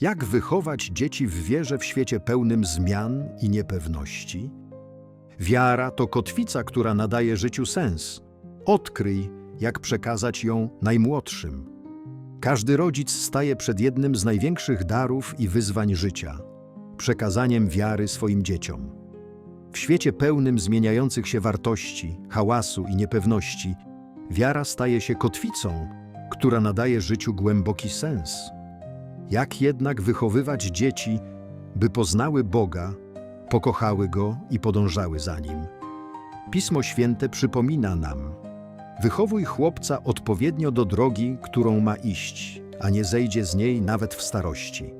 Jak wychować dzieci w wierze w świecie pełnym zmian i niepewności? Wiara to kotwica, która nadaje życiu sens. Odkryj, jak przekazać ją najmłodszym. Każdy rodzic staje przed jednym z największych darów i wyzwań życia przekazaniem wiary swoim dzieciom. W świecie pełnym zmieniających się wartości, hałasu i niepewności, wiara staje się kotwicą, która nadaje życiu głęboki sens. Jak jednak wychowywać dzieci, by poznały Boga, pokochały Go i podążały za Nim? Pismo Święte przypomina nam: Wychowuj chłopca odpowiednio do drogi, którą ma iść, a nie zejdzie z niej nawet w starości.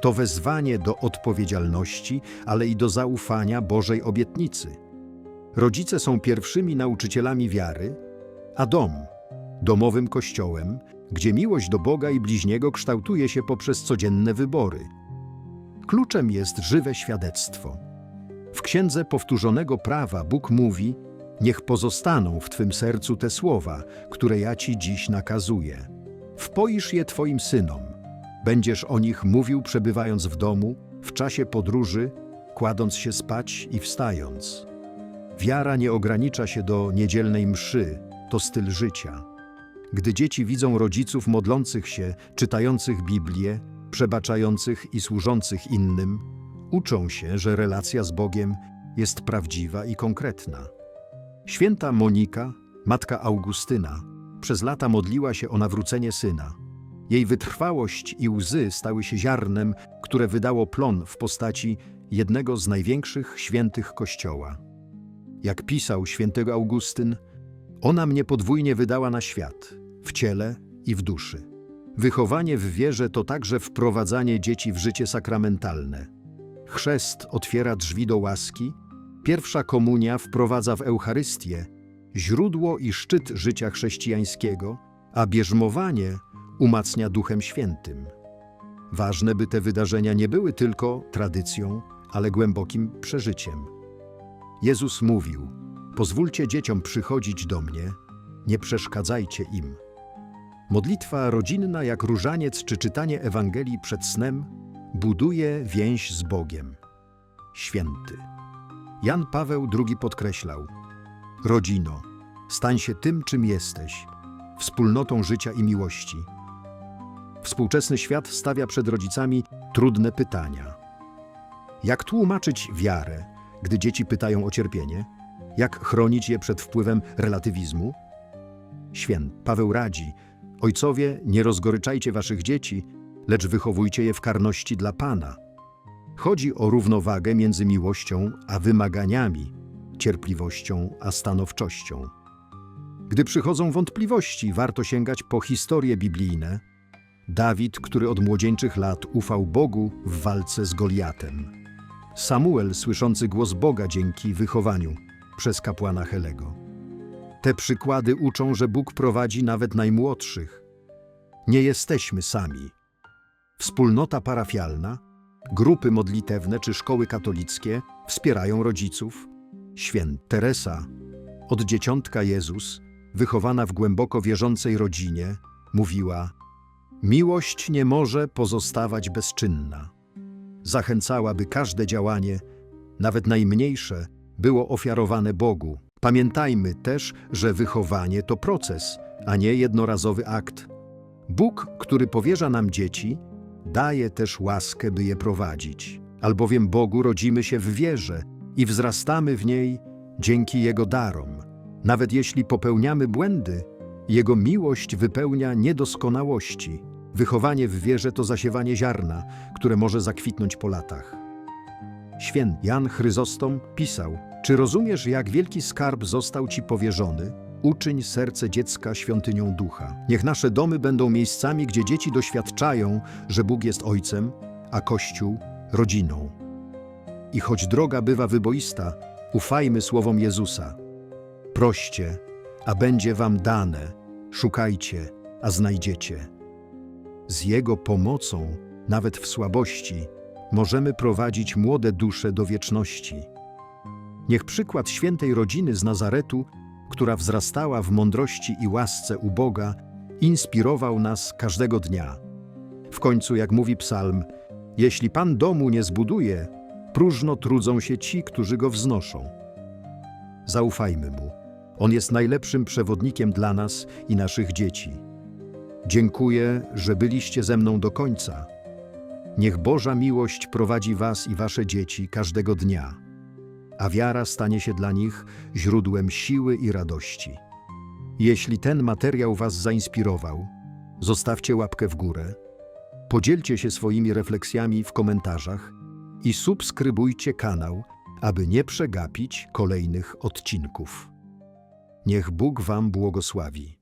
To wezwanie do odpowiedzialności, ale i do zaufania Bożej obietnicy. Rodzice są pierwszymi nauczycielami wiary, a dom domowym kościołem, gdzie miłość do Boga i bliźniego kształtuje się poprzez codzienne wybory. Kluczem jest żywe świadectwo. W Księdze Powtórzonego Prawa Bóg mówi: Niech pozostaną w Twym sercu te słowa, które ja Ci dziś nakazuję. Wpoisz je Twoim synom. Będziesz o nich mówił, przebywając w domu, w czasie podróży, kładąc się spać i wstając. Wiara nie ogranicza się do niedzielnej mszy, to styl życia. Gdy dzieci widzą rodziców modlących się, czytających Biblię, przebaczających i służących innym, uczą się, że relacja z Bogiem jest prawdziwa i konkretna. Święta Monika, matka Augustyna, przez lata modliła się o nawrócenie syna. Jej wytrwałość i łzy stały się ziarnem, które wydało plon w postaci jednego z największych świętych Kościoła. Jak pisał świętego Augustyn, ona mnie podwójnie wydała na świat, w ciele i w duszy. Wychowanie w wierze to także wprowadzanie dzieci w życie sakramentalne. Chrzest otwiera drzwi do łaski, pierwsza komunia wprowadza w Eucharystię, źródło i szczyt życia chrześcijańskiego, a bierzmowanie umacnia Duchem Świętym. Ważne, by te wydarzenia nie były tylko tradycją, ale głębokim przeżyciem. Jezus mówił: Pozwólcie dzieciom przychodzić do mnie, nie przeszkadzajcie im. Modlitwa rodzinna, jak różaniec czy czytanie Ewangelii przed snem, buduje więź z Bogiem. Święty. Jan Paweł II podkreślał: Rodzino, stań się tym, czym jesteś, wspólnotą życia i miłości. Współczesny świat stawia przed rodzicami trudne pytania. Jak tłumaczyć wiarę, gdy dzieci pytają o cierpienie? Jak chronić je przed wpływem relatywizmu? Święt Paweł radzi: Ojcowie, nie rozgoryczajcie waszych dzieci, lecz wychowujcie je w karności dla Pana. Chodzi o równowagę między miłością a wymaganiami, cierpliwością a stanowczością. Gdy przychodzą wątpliwości, warto sięgać po historie biblijne. Dawid, który od młodzieńczych lat ufał Bogu w walce z Goliatem. Samuel, słyszący głos Boga dzięki wychowaniu przez kapłana Helego. Te przykłady uczą, że Bóg prowadzi nawet najmłodszych. Nie jesteśmy sami. Wspólnota parafialna, grupy modlitewne czy szkoły katolickie wspierają rodziców. Święt Teresa, od dzieciątka Jezus, wychowana w głęboko wierzącej rodzinie, mówiła: Miłość nie może pozostawać bezczynna. Zachęcała, by każde działanie, nawet najmniejsze, było ofiarowane Bogu. Pamiętajmy też, że wychowanie to proces, a nie jednorazowy akt. Bóg, który powierza nam dzieci, daje też łaskę, by je prowadzić. Albowiem Bogu rodzimy się w wierze i wzrastamy w niej dzięki Jego darom. Nawet jeśli popełniamy błędy, Jego miłość wypełnia niedoskonałości. Wychowanie w wierze to zasiewanie ziarna, które może zakwitnąć po latach. Święty Jan Chryzostom pisał: Czy rozumiesz, jak wielki skarb został ci powierzony? Uczyń serce dziecka świątynią ducha. Niech nasze domy będą miejscami, gdzie dzieci doświadczają, że Bóg jest ojcem, a Kościół rodziną. I choć droga bywa wyboista, ufajmy słowom Jezusa. Proście, a będzie wam dane, szukajcie, a znajdziecie. Z Jego pomocą, nawet w słabości, możemy prowadzić młode dusze do wieczności. Niech przykład świętej rodziny z Nazaretu, która wzrastała w mądrości i łasce u Boga, inspirował nas każdego dnia. W końcu, jak mówi psalm, jeśli Pan domu nie zbuduje, próżno trudzą się ci, którzy go wznoszą. Zaufajmy mu. On jest najlepszym przewodnikiem dla nas i naszych dzieci. Dziękuję, że byliście ze mną do końca. Niech Boża miłość prowadzi was i wasze dzieci każdego dnia, a wiara stanie się dla nich źródłem siły i radości. Jeśli ten materiał was zainspirował, zostawcie łapkę w górę, podzielcie się swoimi refleksjami w komentarzach i subskrybujcie kanał, aby nie przegapić kolejnych odcinków. Niech Bóg Wam błogosławi.